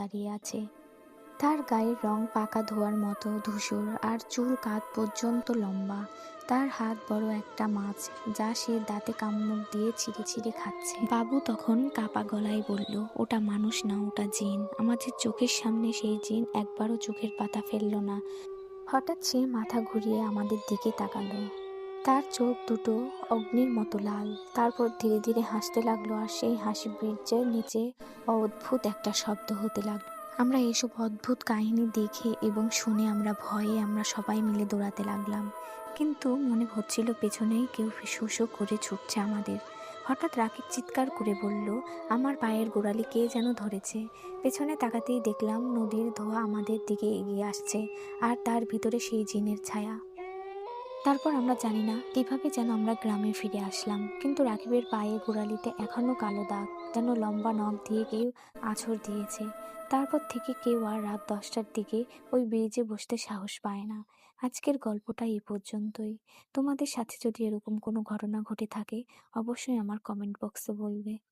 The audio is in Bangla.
দাঁড়িয়ে আছে। তার গায়ের রং পাকা ধোয়ার মতো, ধূসর আর চুল কাঁধ পর্যন্ত লম্বা। তার হাত বড় একটা মাছ, যা সে দাঁতে কামড় দিয়ে ছিঁড়ে ছিঁড়ে খাচ্ছে। বাবু তখন কাপা গলায় বলল, ওটা মানুষ না, ওটা জিন। আমাদের চোখের সামনে সেই জিন একবারও চোখের পাতা ফেলল না। হঠাৎ সে মাথা ঘুরিয়ে আমাদের দিকে তাকালো। তার চোখ দুটো অগ্নির মতো লাল। তারপর ধীরে ধীরে হাসতে লাগল আর সেই হাসি বীর্যের নিচে অদ্ভুত একটা শব্দ হতে লাগল। আমরা এসব অদ্ভুত কাহিনী দেখে এবং শুনে আমরা ভয়ে আমরা সবাই মিলে দৌড়াতে লাগলাম। কিন্তু মনে হচ্ছিল পেছনেই কেউ ফিসুসো করে ছুটছে আমাদের। হঠাৎ রাকিব চিৎকার করে বলল, আমার পায়ের গোড়ালি কে যেন ধরেছে? পেছনে তাকাতেই দেখলাম নদীর ধোয়া আমাদের দিকে এগিয়ে আসছে আর তার ভিতরে সেই জিনের ছায়া। তারপর আমরা জানি না কীভাবে যেন আমরা গ্রামে ফিরে আসলাম। কিন্তু রাকিবের পায়ে গোড়ালিতে এখনও কালো দাগ, যেন লম্বা নখ দিয়ে কেউ আছর দিয়েছে। তারপর থেকে কেউ আর রাত দশটার দিকে ওই ব্রিজে বসতে সাহস পায় না। আজকের গল্পটা এই পর্যন্তই। তোমাদের সাথে যদি এরকম কোনো ঘটনা ঘটে থাকে, অবশ্যই আমার কমেন্ট বক্সে বলবে।